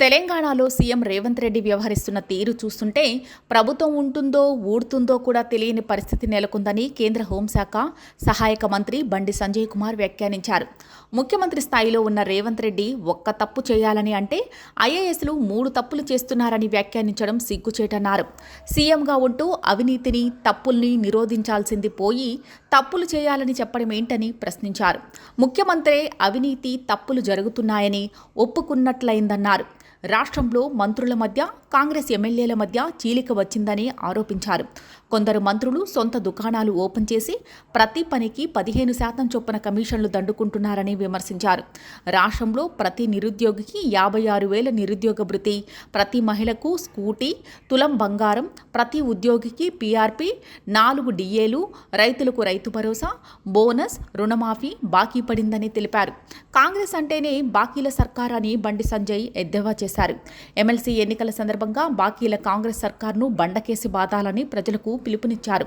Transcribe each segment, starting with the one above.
తెలంగాణలో సీఎం రేవంత్ రెడ్డి వ్యవహరిస్తున్న తీరు చూస్తుంటే ప్రభుత్వం ఉంటుందో ఊడుతుందో కూడా తెలియని పరిస్థితి నెలకొందని కేంద్ర హోంశాఖ సహాయక మంత్రి బండి సంజయ్ కుమార్ వ్యాఖ్యానించారు. ముఖ్యమంత్రి స్థాయిలో ఉన్న రేవంత్ రెడ్డి ఒక్క తప్పు చేయాలని అంటే ఐఏఎస్లు మూడు తప్పులు చేస్తున్నారని వ్యాఖ్యానించడం సిగ్గుచేటన్నారు. సీఎంగా ఉంటూ అవినీతిని తప్పుల్ని నిరోధించాల్సింది పోయి తప్పులు చేయాలని చెప్పడం ఏంటని ప్రశ్నించారు. ముఖ్యమంత్రి అవినీతి తప్పులు జరుగుతున్నాయని ఒప్పుకున్నట్లయిందన్నారు. రాష్ట్రంలో మంత్రుల మధ్య కాంగ్రెస్ ఎమ్మెల్యేల మధ్య చీలిక వచ్చిందని ఆరోపించారు. కొందరు మంత్రులు సొంత దుకాణాలు ఓపెన్ చేసి ప్రతి పనికి పదిహేను శాతం చొప్పున కమిషన్లు దండుకుంటున్నారని విమర్శించారు. రాష్ట్రంలో ప్రతి నిరుద్యోగికి యాభై ఆరు వేల నిరుద్యోగ భృతి ప్రతి మహిళకు స్కూటీ తులం బంగారం ప్రతి ఉద్యోగికి పీఆర్పీ నాలుగు డిఏలు రైతులకు రైతు భరోసా బోనస్ రుణమాఫీ బాకీ పడిందని తెలిపారు. కాంగ్రెస్ అంటేనే బాకీల సర్కార్ అని బండి సంజయ్ ఎద్దేవా చేశారు. ఎమ్మెల్సీ ఎన్నికల సందర్భంగా బాకీల కాంగ్రెస్ సర్కార్ను బండకేసి బాధాలని ప్రజలకు పిలుపునిచ్చారు.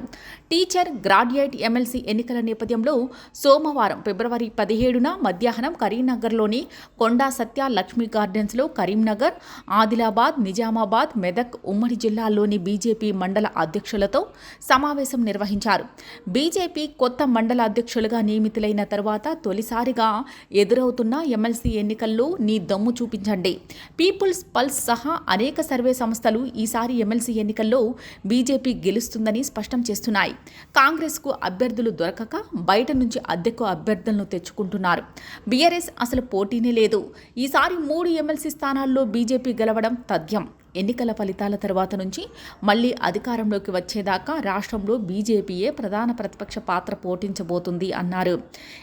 టీచర్ గ్రాడ్యుయేట్ ఎమ్మెల్సీ ఎన్నికల నేపథ్యంలో సోమవారం ఫిబ్రవరి పదిహేడున మధ్యాహ్నం కరీంనగర్లోని కొండా సత్య లక్ష్మీ గార్డెన్స్లో కరీంనగర్ ఆదిలాబాద్ నిజామాబాద్ మెదక్ ఉమ్మడి జిల్లాల్లోని బీజేపీ మండల అధ్యక్షులతో సమావేశం నిర్వహించారు. బీజేపీ కొత్త మండల అధ్యక్షులుగా నియమితులైన తర్వాత తొలిసారిగా ఎదురవుతున్న ఎమ్మెల్సీ ఎన్నికల్లో నీ దమ్ము చూపించండి. పీపుల్స్ పల్స్ సహా అనేక సర్వే సంస్థలు ఈసారి ఎమ్మెల్సీ ఎన్నికల్లో బీజేపీ గెలుస్తుందని స్పష్టం చేస్తున్నాయి. కాంగ్రెస్కు అభ్యర్థులు దొరకక బయట నుంచి అద్దెకు అభ్యర్థులను తెచ్చుకుంటున్నారు. బీఆర్ఎస్ అసలు పోటీనే లేదు. ఈసారి మూడు ఎమ్మెల్సీ స్థానాల్లో బీజేపీ గెలవడం తథ్యం. ఎన్నికల ఫలితాల తర్వాత నుంచి మళ్ళీ అధికారంలోకి వచ్చేదాకా రాష్ట్రంలో బీజేపీయే ప్రధాన ప్రతిపక్ష పాత్ర పోటించబోతుంది అన్నారు.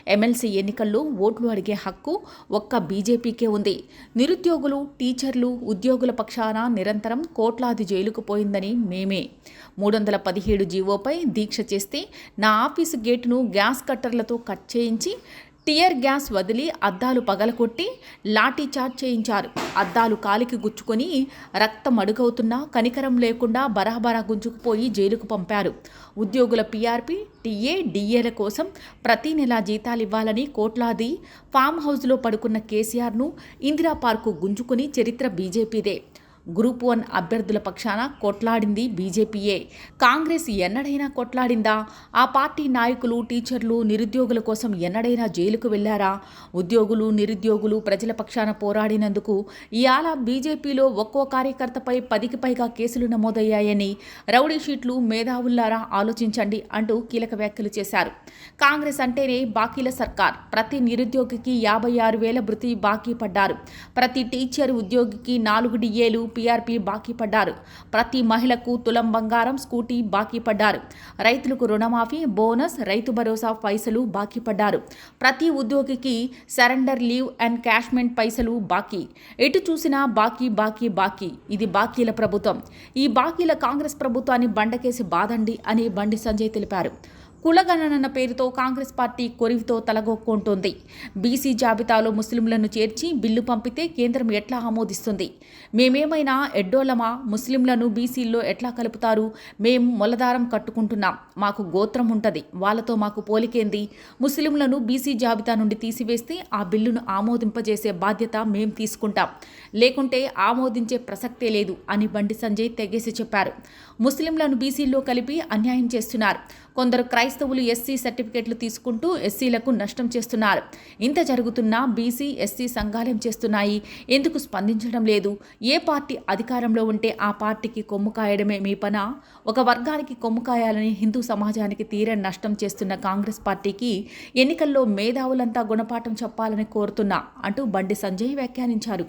ఎమ్మెల్సీ ఎన్నికల్లో ఓట్లు అడిగే హక్కు ఒక్క బీజేపీకే ఉంది. నిరుద్యోగులు టీచర్లు ఉద్యోగుల పక్షాన నిరంతరం కోట్లాది జైలుకు పోయిందని మేమే. మూడు వందల పదిహేడు జీవోపై దీక్ష చేస్తే నా ఆఫీసు గేటును గ్యాస్ కట్టర్లతో కట్ చేయించి టియర్ గ్యాస్ వదిలి అద్దాలు పగలకొట్టి లాఠీ చార్జ్ చేయించారు. అద్దాలు కాలికి గుచ్చుకొని రక్తం అడుగవుతున్నా కనికరం లేకుండా బరాబరా గుంజుకుపోయి జైలుకు పంపారు. ఉద్యోగుల పీఆర్పీ టీఏ డిఏల కోసం ప్రతి నెలా జీతాలు ఇవ్వాలని కోట్లాది ఫామ్ హౌస్లో పడుకున్న కేసీఆర్ను ఇందిరా పార్కు గుంజుకుని చరిత్ర బీజేపీదే. గ్రూప్ వన్ అభ్యర్థుల పక్షాన కొట్లాడింది బీజేపీయే. కాంగ్రెస్ ఎన్నడైనా కొట్లాడిందా? ఆ పార్టీ నాయకులు టీచర్లు నిరుద్యోగుల కోసం ఎన్నడైనా జైలుకు వెళ్ళారా? ఉద్యోగులు నిరుద్యోగులు ప్రజల పక్షాన పోరాడినందుకు ఇవాళ బీజేపీలో ఒక్కో కార్యకర్తపై పదికి పైగా కేసులు నమోదయ్యాయని రౌడీ షీట్లు మేధావుల్లారా ఆలోచించండి అంటూ కీలక వ్యాఖ్యలు చేశారు. కాంగ్రెస్ అంటేనే బాకీల సర్కార్. ప్రతి నిరుద్యోగికి యాభై ఆరు వేల భృతి బాకీ పడ్డారు. ప్రతి టీచర్ ఉద్యోగికి నాలుగు డిఏలు పీఆర్పీ బాకీ పడ్డారు. ప్రతి మహిళకు తులం బంగారం స్కూటీ బాకీ పడ్డారు. రైతులకు రుణమాఫీ బోనస్ రైతు భరోసా పైసలు బాకీ పడ్డారు. ప్రతి ఉద్యోగికి సరెండర్ లీవ్ అండ్ క్యాష్మెంట్ పైసలు బాకీ. ఎటు చూసినా బాకీ బాకీ బాకీ. ఇది బాకీల ప్రభుత్వం. ఈ బాకీల కాంగ్రెస్ ప్రభుత్వాన్ని బండకేసి బాదండి అని బండి సంజయ్ తెలిపారు. కులగణన పేరుతో కాంగ్రెస్ పార్టీ కొరివితో తలగొక్కుంటోంది. బీసీ జాబితాలో ముస్లింలను చేర్చి బిల్లు పంపితే కేంద్రం ఎట్లా ఆమోదిస్తుంది? మేమేమైనా ఎడ్డోలమా ముస్లింలను బీసీల్లో ఎట్లా కలుపుతారు? మేం మొలదారం కట్టుకుంటున్నాం. మాకు గోత్రం ఉంటుంది. వాళ్ళతో మాకు పోలికేంది? ముస్లింలను బీసీ జాబితా నుండి తీసివేస్తే ఆ బిల్లును ఆమోదింపజేసే బాధ్యత మేం తీసుకుంటాం. లేకుంటే ఆమోదించే ప్రసక్తే లేదు అని బండి సంజయ్ తెగేసి చెప్పారు. ముస్లింలను బీసీల్లో కలిపి అన్యాయం చేస్తున్నారు. కొందరు క్రైస్తవులు ఎస్సీ సర్టిఫికెట్లు తీసుకుంటూ ఎస్సీలకు నష్టం చేస్తున్నారు. ఇంత జరుగుతున్నా బీసీ ఎస్సీ సంఘాలం చేస్తున్నాయి? ఎందుకు స్పందించడం లేదు? ఏ పార్టీ అధికారంలో ఉంటే ఆ పార్టీకి కొమ్ము కాయడమే మీ పన? ఒక వర్గానికి కొమ్ము కాయాలని హిందూ సమాజానికి తీరని నష్టం చేస్తున్న కాంగ్రెస్ పార్టీకి ఎన్నికల్లో మేధావులంతా గుణపాఠం చెప్పాలని కోరుతున్నా అంటూ బండి సంజయ్ వ్యాఖ్యానించారు.